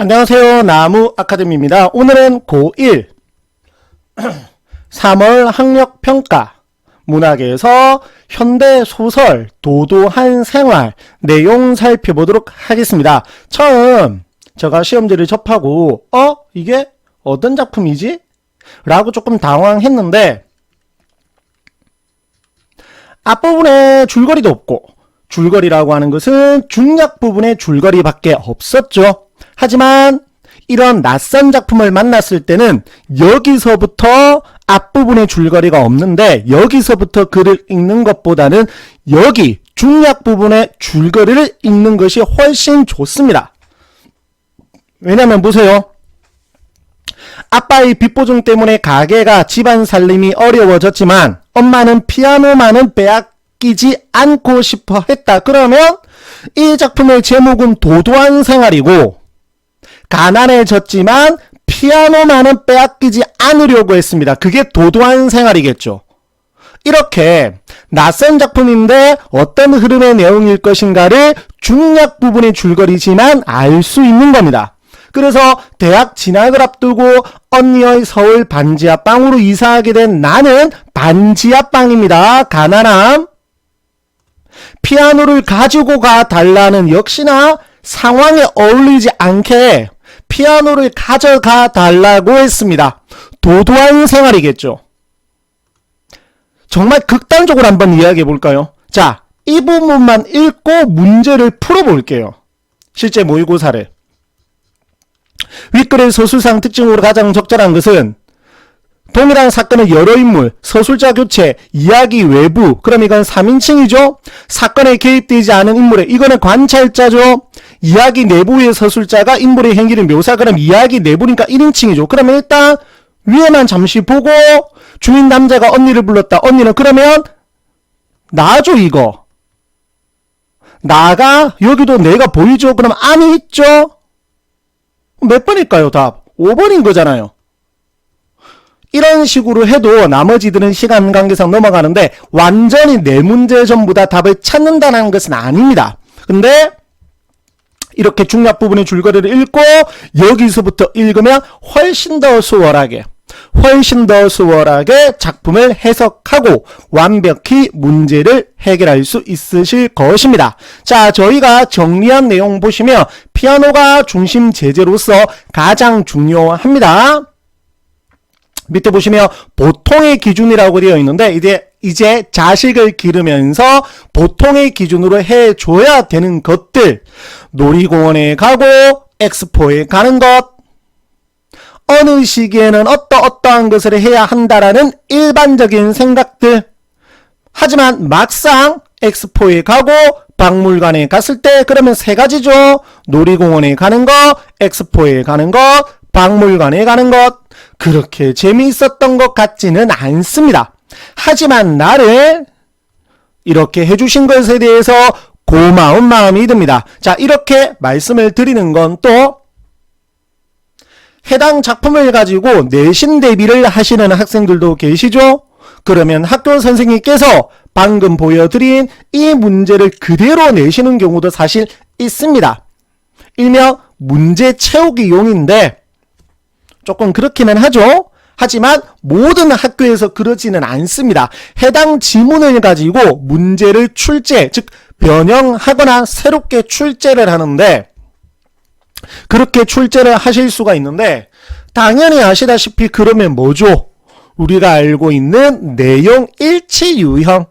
안녕하세요. 나무 아카데미입니다. 오늘은 고1 3월 학력 평가 문학에서 현대 소설 도도한 생활 내용 살펴보도록 하겠습니다. 처음 제가 시험지를 접하고 어 이게 어떤 작품이지? 라고 조금 당황했는데 앞부분에 줄거리도 없고 줄거리라고 하는 것은 중략 부분에 줄거리밖에 없었죠. 하지만 이런 낯선 작품을 만났을 때는 여기서부터 앞부분에 줄거리가 없는데 여기서부터 글을 읽는 것보다는 여기 중략 부분에 줄거리를 읽는 것이 훨씬 좋습니다. 왜냐면 보세요. 아빠의 빚보증 때문에 가게가 집안 살림이 어려워졌지만 엄마는 피아노만은 빼앗기지 않고 싶어 했다. 그러면 이 작품의 제목은 도도한 생활이고 가난해졌지만 피아노만은 빼앗기지 않으려고 했습니다. 그게 도도한 생활이겠죠. 이렇게 낯선 작품인데 어떤 흐름의 내용일 것인가를 중략 부분의 줄거리지만 알 수 있는 겁니다. 그래서 대학 진학을 앞두고 언니의 서울 반지하방으로 이사하게 된 나는 반지하방입니다. 가난함. 피아노를 가지고 가 달라는 역시나 상황에 어울리지 않게 피아노를 가져가 달라고 했습니다. 도도한 생활이겠죠. 정말 극단적으로 한번 이야기해 볼까요? 자, 이 부분만 읽고 문제를 풀어볼게요. 실제 모의고사를. 윗글의 서술상 특징으로 가장 적절한 것은 동일한 사건의 여러 인물, 서술자 교체, 이야기 외부, 그럼 이건 3인칭이죠? 사건에 개입되지 않은 인물에, 이거는 관찰자죠? 이야기 내부의 서술자가 인물의 행기를 묘사, 그럼 이야기 내부니까 1인칭이죠. 그러면 일단 위에만 잠시 보고 주인 남자가 언니를 불렀다. 언니는 그러면 나죠, 이거. 나가 여기도 내가 보이죠? 그럼 안이 있죠? 몇 번일까요, 답? 5번인 거잖아요. 이런 식으로 해도 나머지들은 시간 관계상 넘어가는데 완전히 네 문제 전부 다 답을 찾는다는 것은 아닙니다. 근데 이렇게 중략 부분의 줄거리를 읽고 여기서부터 읽으면 훨씬 더 수월하게 훨씬 더 수월하게 작품을 해석하고 완벽히 문제를 해결할 수 있으실 것입니다. 자, 저희가 정리한 내용 보시면 피아노가 중심 제재로서 가장 중요합니다. 밑에 보시면 보통의 기준이라고 되어 있는데 이제 이제 자식을 기르면서 보통의 기준으로 해줘야 되는 것들. 놀이공원에 가고 엑스포에 가는 것. 어느 시기에는 어떠 어떠한 것을 해야 한다라는 일반적인 생각들. 하지만 막상 엑스포에 가고 박물관에 갔을 때 그러면 세 가지죠. 놀이공원에 가는 것 엑스포에 가는 것 박물관에 가는 것 그렇게 재미있었던 것 같지는 않습니다. 하지만 나를 이렇게 해주신 것에 대해서 고마운 마음이 듭니다. 자, 이렇게 말씀을 드리는 건 또 해당 작품을 가지고 내신 대비를 하시는 학생들도 계시죠? 그러면 학교 선생님께서 방금 보여드린 이 문제를 그대로 내시는 경우도 사실 있습니다. 일명 문제 채우기 용인데 조금 그렇기는 하죠. 하지만 모든 학교에서 그러지는 않습니다. 해당 지문을 가지고 문제를 출제, 즉 변형하거나 새롭게 출제를 하는데 그렇게 출제를 하실 수가 있는데 당연히 아시다시피 그러면 뭐죠? 우리가 알고 있는 내용 일치 유형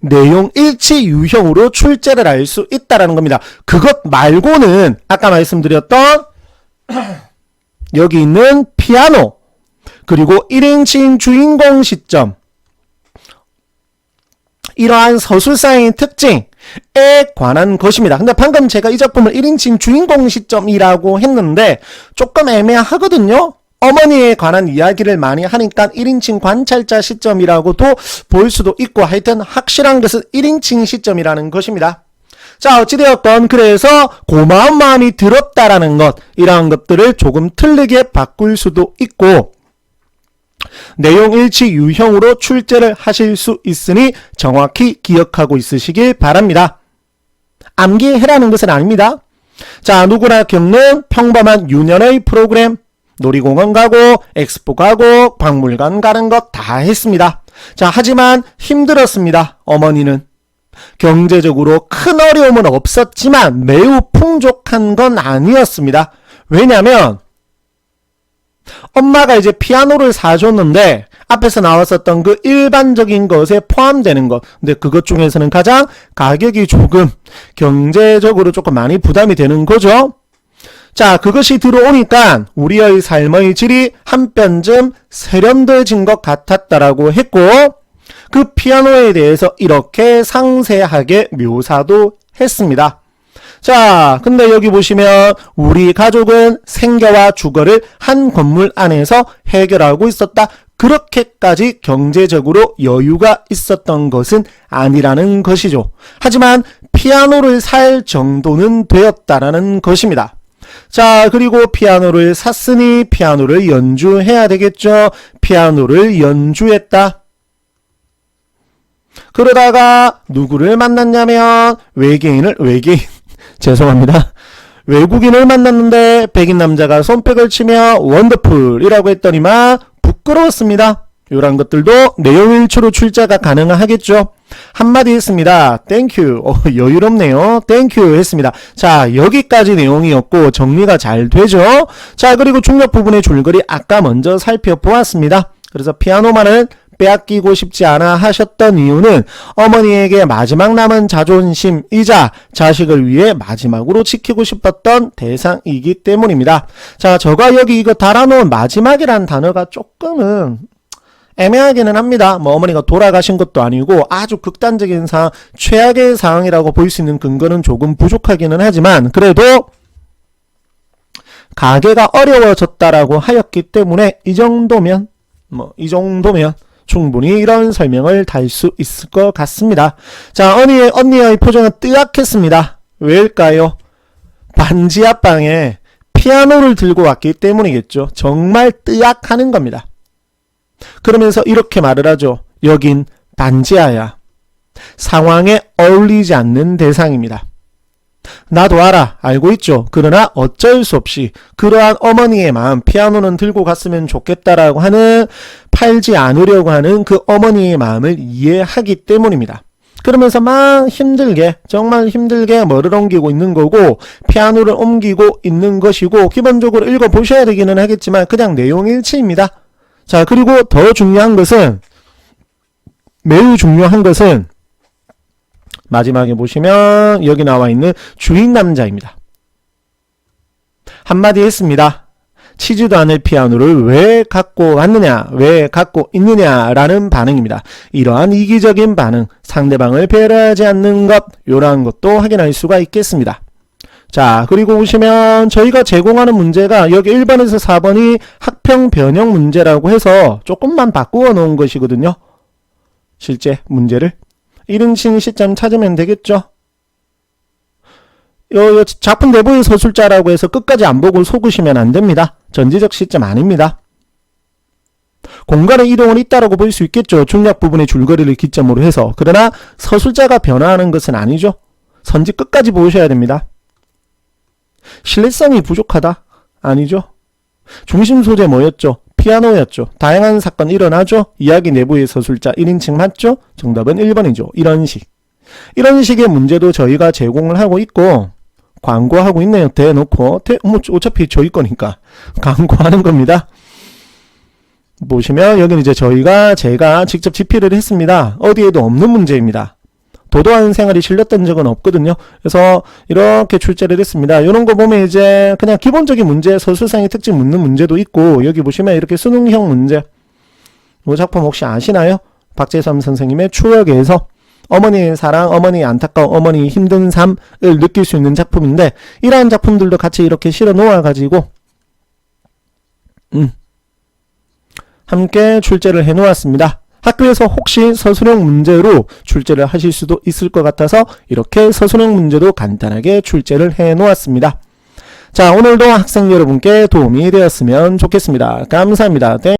내용 일치 유형으로 출제를 할수 있다라는 겁니다. 그것 말고는 아까 말씀드렸던 여기 있는 피아노 그리고 1인칭 주인공 시점 이러한 서술사의 특징에 관한 것입니다. 근데 방금 제가 이 작품을 1인칭 주인공 시점이라고 했는데 조금 애매하거든요. 어머니에 관한 이야기를 많이 하니까 1인칭 관찰자 시점이라고도 볼 수도 있고 하여튼 확실한 것은 1인칭 시점이라는 것입니다. 자, 어찌되었건 그래서 고마운 마음이 들었다라는 것 이러한 것들을 조금 틀리게 바꿀 수도 있고 내용 일치 유형으로 출제를 하실 수 있으니 정확히 기억하고 있으시길 바랍니다. 암기해라는 것은 아닙니다. 자, 누구나 겪는 평범한 유년의 프로그램. 놀이공원 가고, 엑스포 가고, 박물관 가는 것 다 했습니다. 자, 하지만 힘들었습니다. 어머니는. 경제적으로 큰 어려움은 없었지만 매우 풍족한 건 아니었습니다. 왜냐면, 엄마가 이제 피아노를 사줬는데, 앞에서 나왔었던 그 일반적인 것에 포함되는 것. 근데 그것 중에서는 가장 가격이 조금, 경제적으로 조금 많이 부담이 되는 거죠. 자, 그것이 들어오니까 우리의 삶의 질이 한 뼘쯤 세련돼진 것 같았다라고 했고, 그 피아노에 대해서 이렇게 상세하게 묘사도 했습니다. 자, 근데 여기 보시면 우리 가족은 생계와 주거를 한 건물 안에서 해결하고 있었다. 그렇게까지 경제적으로 여유가 있었던 것은 아니라는 것이죠. 하지만 피아노를 살 정도는 되었다라는 것입니다. 자, 그리고 피아노를 샀으니 피아노를 연주해야 되겠죠. 피아노를 연주했다. 그러다가 누구를 만났냐면 외계인을 외계인 죄송합니다. 외국인을 만났는데 백인 남자가 손뼉을 치며 원더풀이라고 했더니만 부끄러웠습니다. 이런 것들도 내용 일치로 출제가 가능하겠죠. 한마디 했습니다. 땡큐. 어, 여유롭네요. 땡큐 했습니다. 자, 여기까지 내용이었고 정리가 잘 되죠. 자, 그리고 중력 부분의 줄거리 아까 먼저 살펴보았습니다. 그래서 피아노만은 빼앗기고 싶지 않아 하셨던 이유는 어머니에게 마지막 남은 자존심이자 자식을 위해 마지막으로 지키고 싶었던 대상이기 때문입니다. 자, 저가 여기 이거 달아놓은 마지막이란 단어가 조금은 애매하기는 합니다. 뭐 어머니가 돌아가신 것도 아니고 아주 극단적인 상황, 최악의 상황이라고 볼 수 있는 근거는 조금 부족하기는 하지만 그래도 가게가 어려워졌다라고 하였기 때문에 이 정도면 뭐 이 정도면 충분히 이런 설명을 달 수 있을 것 같습니다. 자, 언니의, 언니의 표정은 뜨악했습니다. 왜일까요? 반지 앞방에 피아노를 들고 왔기 때문이겠죠. 정말 뜨악하는 겁니다. 그러면서 이렇게 말을 하죠. 여긴 반지하야. 상황에 어울리지 않는 대상입니다. 나도 알아. 알고 있죠. 그러나 어쩔 수 없이 그러한 어머니의 마음, 피아노는 들고 갔으면 좋겠다라고 하는 팔지 않으려고 하는 그 어머니의 마음을 이해하기 때문입니다. 그러면서 막 힘들게 정말 힘들게 뭐를 옮기고 있는 거고 피아노를 옮기고 있는 것이고 기본적으로 읽어 보셔야 되기는 하겠지만 그냥 내용 일치입니다. 자 그리고 더 중요한 것은 매우 중요한 것은 마지막에 보시면 여기 나와 있는 주인 남자입니다. 한마디 했습니다. 치지도 않을 피아노를 왜 갖고 왔느냐, 왜 갖고 있느냐라는 반응입니다. 이러한 이기적인 반응, 상대방을 배려하지 않는 것, 이러한 것도 확인할 수가 있겠습니다. 자, 그리고 보시면 저희가 제공하는 문제가 여기 1번에서 4번이 학평 변형 문제라고 해서 조금만 바꾸어 놓은 것이거든요. 실제 문제를. 1인칭 시점 찾으면 되겠죠? 요, 요 작품 내부의 서술자라고 해서 끝까지 안 보고 속으시면 안 됩니다. 전지적 시점 아닙니다. 공간의 이동은 있다라고 볼 수 있겠죠. 중력 부분의 줄거리를 기점으로 해서. 그러나 서술자가 변화하는 것은 아니죠. 선지 끝까지 보셔야 됩니다. 신뢰성이 부족하다? 아니죠. 중심 소재 뭐였죠? 피아노였죠. 다양한 사건 일어나죠. 이야기 내부의 서술자 1인칭 맞죠? 정답은 1번이죠. 이런 식. 이런 식의 문제도 저희가 제공을 하고 있고 광고하고 있네요. 대놓고 대, 뭐 어차피 저희 거니까 광고하는 겁니다. 보시면 여기는 이제 저희가 제가 직접 집필을 했습니다. 어디에도 없는 문제입니다. 도도한 생활이 실렸던 적은 없거든요. 그래서 이렇게 출제를 했습니다. 이런 거 보면 이제 그냥 기본적인 문제, 서술상의 특징 묻는 문제도 있고 여기 보시면 이렇게 수능형 문제. 이 작품 혹시 아시나요? 박재삼 선생님의 추억에서 어머니의 사랑, 어머니의 안타까운, 어머니의 힘든 삶을 느낄 수 있는 작품인데 이러한 작품들도 같이 이렇게 실어 놓아 가지고 음 함께 출제를 해 놓았습니다. 학교에서 혹시 서술형 문제로 출제를 하실 수도 있을 것 같아서 이렇게 서술형 문제도 간단하게 출제를 해 놓았습니다. 자, 오늘도 학생 여러분께 도움이 되었으면 좋겠습니다. 감사합니다. 땡.